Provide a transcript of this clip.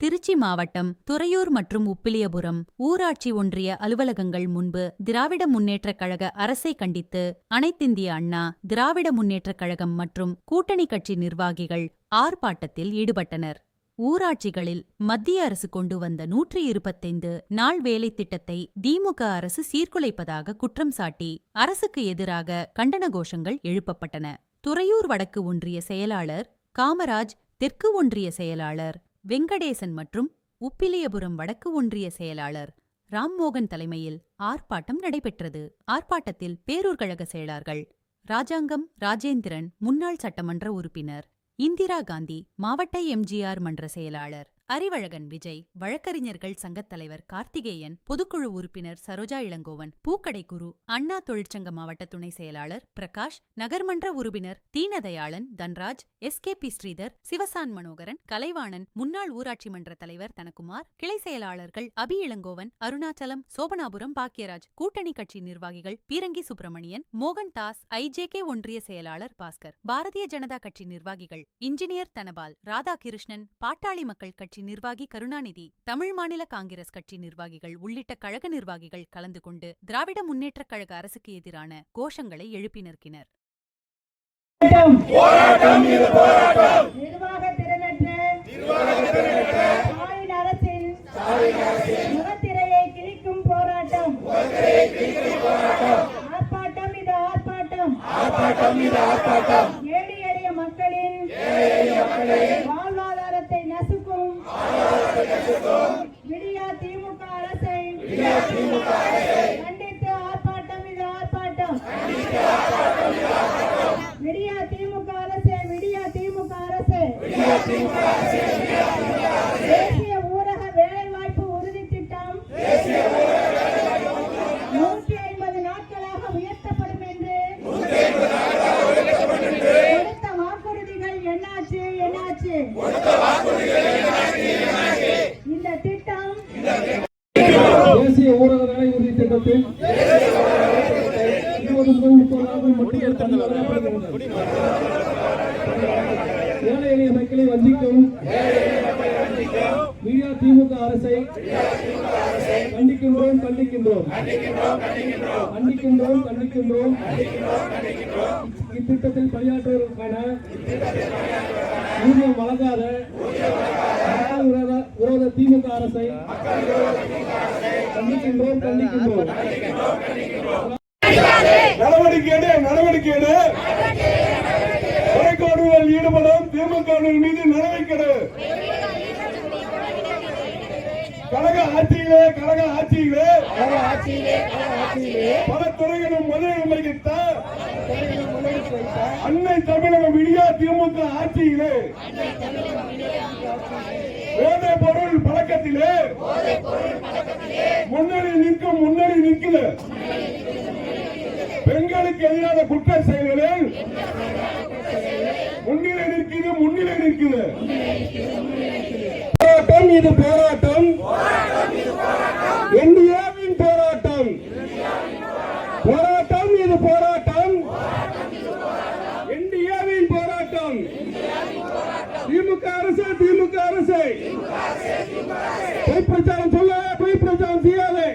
திருச்சி மாவட்டம் துறையூர் மற்றும் உப்பிலியபுரம் ஊராட்சி ஒன்றிய அலுவலகங்கள் முன்பு திராவிட முன்னேற்றக் கழக அரசை கண்டித்து அனைத்திந்திய அண்ணா திராவிட முன்னேற்றக் கழகம் மற்றும் கூட்டணி கட்சி நிர்வாகிகள் ஆர்ப்பாட்டத்தில் ஈடுபட்டனர். ஊராட்சிகளில் மத்திய அரசு கொண்டு வந்த நூற்றி இருபத்தைந்து நாள் வேலை திட்டத்தை திமுக அரசு சீர்குலைப்பதாக குற்றம் சாட்டி அரசுக்கு எதிராக கண்டன கோஷங்கள் எழுப்பப்பட்டன. துறையூர் வடக்கு ஒன்றிய செயலாளர் காமராஜ் தெற்கு ஒன்றிய செயலாளர் வெங்கடேசன் மற்றும் உப்பிலியபுரம் வடக்கு ஒன்றிய செயலாளர் ராம்மோகன் தலைமையில் ஆர்ப்பாட்டம் நடைபெற்றது. ஆர்ப்பாட்டத்தில் பேரூர் கழக செயலாளர்கள் ராஜாங்கம் ராஜேந்திரன் முன்னாள் சட்டமன்ற உறுப்பினர் இந்திரா காந்தி மாவட்ட எம்ஜிஆர் மன்ற செயலாளர் அறிவழகன் விஜய் வழக்கறிஞர்கள் சங்கத் தலைவர் கார்த்திகேயன் பொதுக்குழு உறுப்பினர் சரோஜா இளங்கோவன் பூக்கடை குரு அண்ணா தொழிற்சங்க மாவட்ட துணை செயலாளர் பிரகாஷ் நகர்மன்ற உறுப்பினர் Deenadayalan Dhanraj S K P Sridhar Sivasan Manoharan Kalaivanan முன்னாள் ஊராட்சி மன்ற தலைவர் தனகுமார் கிளை செயலாளர்கள் அபி இளங்கோவன் அருணாச்சலம் சோபனாபுரம் பாக்கியராஜ் கூட்டணி கட்சி நிர்வாகிகள் பீரங்கி சுப்பிரமணியன் மோகன் தாஸ் ஐஜேகே ஒன்றிய செயலாளர் பாஸ்கர் பாரதிய ஜனதா கட்சி நிர்வாகிகள் இன்ஜினியர் தனபால் ராதாகிருஷ்ணன் பாட்டாளி மக்கள் கட்சி நிர்வாகி கருணாநிதி தமிழ் மாநில காங்கிரஸ் கட்சி நிர்வாகிகள் உள்ளிட்ட கழக நிர்வாகிகள் கலந்து கொண்டு திராவிட முன்னேற்றக் கழக அரசுக்கு எதிரான கோஷங்களை எழுப்பி நிற்கினர். நிர்வாக திறனற்ற ஸ்டாலின் அரசின் முகத்திரையை கிழிக்கும் போராட்டம். ஆர்ப்பாட்டம் இது ஆர்ப்பாட்டம். ஏழை எளிய மக்களின் வாழ்வாதாரத்தை நசுக்கும் விடியா திமுக அரசை கண்டித்து ஆர்ப்பாட்டம் இது ஆர்ப்பாட்டம். விடியா திமுக அரசு விடியா திமுக அரசு. தேசிய ஊரக வேலைவாய்ப்பு உறுதி திட்டம் நூற்றி ஐம்பது நாட்களாக உயர்த்தப்படும் என்று கொடுத்த வாக்குறுதிகள் என்னாச்சு என்னாச்சு? இந்த திட்டம் திட்டத்தில் இருபது முதல் முப்பது நாட்கள் மட்டுமே வழங்கப்படுகிறது. ஏழை எளிய மக்களை வஞ்சிக்கும் மீடியா திமுக அரசை கண்டிக்கின்றோம் கண்டிக்கின்றோம். கண்டிக்கின்றோம் கண்டிக்கின்றோம். இத்திட்டத்தில் பணியாற்றுவதற்கான ஊதியம் வழங்காத விரோத திமுக அரசை கண்டிக்கின்றோம் கண்டிக்கின்றோம் நடவடிக்கை எடு நடவடிக்கை எடு. கொலைக்காடுகளில் ஈடுபடும் திமுக மீது நடவடிக்கை எடு. கழக ஆட்சியிலே கழக ஆட்சியிலே. பல துறைகளும் முதலில் வகித்த அன்னை தமிழக விடியா திமுக ஆட்சியிலே. போதை பொருள் பழக்கத்திலே. குற்ற செயல்களில் முன்னிலை நிற்குது முன்னிலை நிற்குது. போராட்டம் இது போராட்டம். இந்தியாவின் போராட்டம். போராட்டம். இது போராட்டம். இந்தியாவின் போராட்டம். திமுக அரசு திமுக அரசு. பொய் பிரச்சாரம் சொல்ல பொய் பிரச்சாரம் செய்யாதே.